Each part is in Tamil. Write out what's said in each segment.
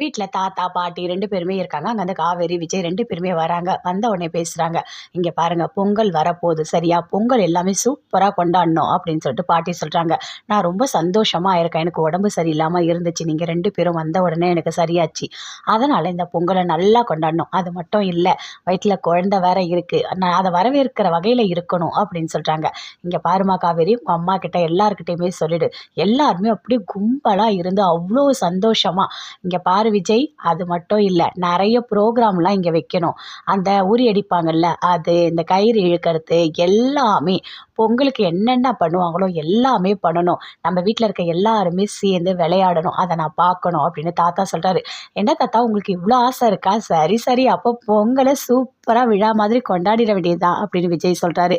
வீட்டில் தாத்தா பாட்டி ரெண்டு பேருமே இருக்காங்க. அங்கே அந்த காவேரி விஜய் ரெண்டு பேருமே வராங்க. வந்த உடனே பேசுகிறாங்க இங்கே பாருங்கள் பொங்கல் வரப்போகுது. சரியா? பொங்கல் எல்லாமே சூப்பராக கொண்டாடணும் அப்படின்னு சொல்லிட்டு பாட்டி சொல்கிறாங்க நான் ரொம்ப சந்தோஷமாக இருக்கேன். எனக்கு உடம்பு சரியில்லாமல் இருந்துச்சு. நீங்கள் ரெண்டு பேரும் வந்த உடனே எனக்கு சரியாச்சு. அதனால் இந்த பொங்கலை நல்லா கொண்டாடணும். அது மட்டும் இல்லை வயிற்றில் குழந்த வேற இருக்குது நான் அதை வரவேற்கிற வகையில் இருக்கணும் அப்படின்னு சொல்கிறாங்க இங்கே பாருமா காவேரி உங்கள் அம்மா கிட்ட எல்லாருக்கிட்டையுமே சொல்லிடு. எல்லாருமே அப்படியே கும்பலாக இருந்து அவ்வளோ சந்தோஷமாக இங்கே பாரு பாரு விஜய்? அது மட்டும் இல்லை நிறைய ப்ரோக்ராம்லாம் இங்கே வைக்கணும். அந்த உரி அடிப்பாங்கள்ல அது இந்த கயிறு இழுக்கிறது எல்லாமே. பொங்கலுக்கு என்னென்ன பண்ணுவாங்களோ எல்லாமே பண்ணணும். நம்ம வீட்டில் இருக்க எல்லாருமே சேர்ந்து விளையாடணும். அதை நான் பார்க்கணும் அப்படின்னு தாத்தா சொல்கிறாரு என்ன தாத்தா உங்களுக்கு இவ்வளோ ஆசை இருக்கா? சரி சரி. அப்போ பொங்கலை சூப் சூப்பராக விழா மாதிரி கொண்டாடிட வேண்டியதுதான் அப்படின்னு விஜய் சொல்கிறாரு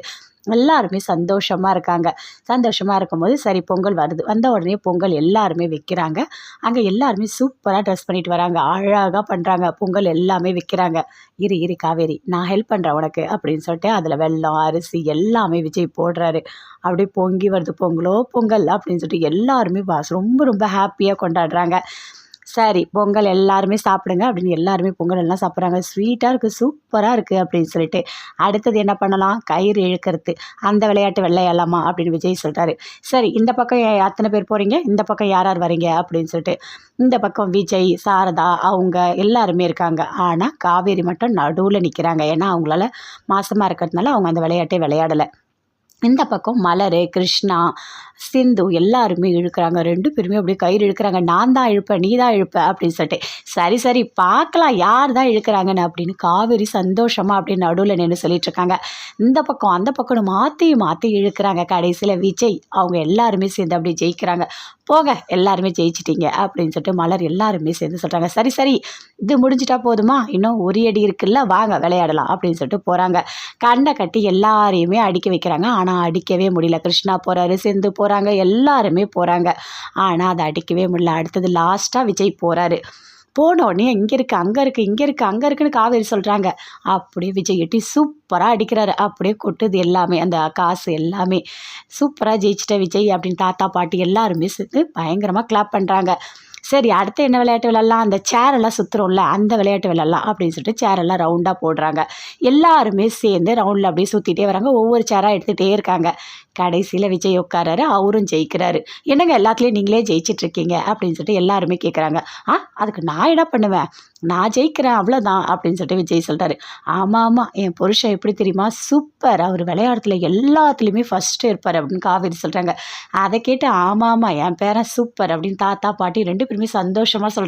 எல்லாருமே சந்தோஷமாக இருக்காங்க. சந்தோஷமாக இருக்கும்போது சரி பொங்கல் வருது. வந்த உடனே பொங்கல் எல்லாருமே வைக்கிறாங்க. அங்கே எல்லாருமே சூப்பராக ட்ரெஸ் பண்ணிட்டு வராங்க. அழகாக பண்ணுறாங்க பொங்கல் எல்லாமே வைக்கிறாங்க. இரு இரு காவேரி நான் ஹெல்ப் பண்ணுறேன் உனக்கு அப்படின்னு சொல்லிட்டு அதில் வெள்ளம் அரிசி எல்லாமே விஜய் போடுறாரு. அப்படியே பொங்கி வருது. பொங்கலோ பொங்கல் அப்படின்னு சொல்லிட்டு எல்லாருமே ரொம்ப ரொம்ப ஹாப்பியாக கொண்டாடுறாங்க. சரி பொங்கல் எல்லாருமே சாப்பிடுங்க அப்படின்னு எல்லாருமே பொங்கல் எல்லாம் சாப்பிட்றாங்க. ஸ்வீட்டாக இருக்குது சூப்பராக இருக்குது அப்படின்னு சொல்லிட்டு. அடுத்தது என்ன பண்ணலாம்? கயிறு இழுக்கிறது. அந்த விளையாட்டு விளையாடலாமா அப்படின்னு விஜய் சொல்கிறாரு சரி இந்த பக்கம் அத்தனை பேர் போகிறீங்க இந்த பக்கம் யார் யார் வரீங்க? அப்படின்னு சொல்லிட்டு. இந்த பக்கம் விஜய் சாரதா அவங்க எல்லாருமே இருக்காங்க. ஆனால் காவேரி மட்டும் நடுவில் நிற்கிறாங்க ஏன்னா அவங்களால மாசமாக இருக்கிறதுனால அவங்க அந்த விளையாட்டை விளையாடலை. இந்த பக்கம் மலர் கிருஷ்ணா சிந்து எல்லாருமே இழுக்கிறாங்க. ரெண்டு பேருமே அப்படியே கயிறு இழுக்கிறாங்க. நான் தான் இழுப்பேன் நீ தான் இழுப்ப அப்படின்னு சொல்லிட்டு சரி சரி பார்க்கலாம் யார் தான் இழுக்கிறாங்கன்னு அப்படின்னு காவேரி சந்தோஷமாக அப்படின்னு நடுவில் நின்று சொல்லிட்டு இருக்காங்க. இந்த பக்கம் அந்த பக்கம் மாற்றி மாற்றி இழுக்கிறாங்க. கடைசியில் விஜய் அவங்க எல்லாருமே சேர்ந்து அப்படியே ஜெயிக்கிறாங்க. போக எல்லாருமே ஜெயிச்சிட்டிங்க அப்படின்னு சொல்லிட்டு மலர் எல்லாருமே சேர்ந்து சொல்கிறாங்க சரி சரி இது முடிஞ்சிட்டா போதுமா? இன்னும் ஒரு அடி இருக்குல்ல வாங்க விளையாடலாம் அப்படின்னு சொல்லிட்டு போகிறாங்க கண்ணை கட்டி எல்லாரையுமே அடிக்க வைக்கிறாங்க. ஆனால் அடிக்கவே முடியல. கிருஷ்ணா போகிறாரு சிந்து போகிறாங்க எல்லாருமே போகிறாங்க ஆனால் அதை அடிக்கவே முடியல. அடுத்தது லாஸ்ட்டாக விஜய் போகிறாரு போனோடனே இங்கே இருக்குது அங்கே இருக்குது இங்கே இருக்குது அங்கே இருக்குன்னு காவேரி சொல்கிறாங்க அப்படியே விஜய் எட்டி சூப்பராக அடிக்கிறாரு. அப்படியே கொட்டுது எல்லாமே அந்த காசு எல்லாமே. சூப்பராக ஜெயிச்சிட்ட விஜய் அப்படின்னு தாத்தா பாட்டி எல்லாருமே சேர்த்து பயங்கரமாக கிளாப் பண்ணுறாங்க சரி அடுத்து என்ன விளையாட்டு விளையாடலாம்? அந்த சேரெல்லாம் சுற்றுறோம்ல அந்த விளையாட்டு விளையாடலாம் அப்படின்னு சொல்லிட்டு சேரெல்லாம் ரவுண்டாக போடுறாங்க. எல்லாருமே சேர்ந்து ரவுண்டில் அப்படியே சுற்றிட்டே வராங்க. ஒவ்வொரு சேராக எடுத்துகிட்டே இருக்காங்க. கடைசியில் விஜய் உட்காராரு அவரும் ஜெயிக்கிறாரு. என்னங்க எல்லாத்துலேயும் நீங்களே ஜெயிச்சிட்ருக்கீங்க அப்படின்னு சொல்லிட்டு எல்லாருமே கேட்குறாங்க ஆ அதுக்கு நான் என்ன பண்ணுவேன்? நான் ஜெயிக்கிறேன் அவ்வளோதான் அப்படின்னு சொல்லிட்டு விஜய் சொல்கிறாரு ஆமாம் ஆமாம் என் புருஷன் எப்படி தெரியுமா? சூப்பர் அவர் விளையாடுறதுல எல்லாத்துலேயுமே ஃபஸ்ட்டு இருப்பார் அப்படின்னு காவேரி சொல்கிறாங்க அதை கேட்டு ஆமாம் ஆமாம் என் பேரன் சூப்பர் அப்படின்னு தாத்தா பாட்டி ரெண்டு பேருமே சந்தோஷமாக சொல்கிறாங்க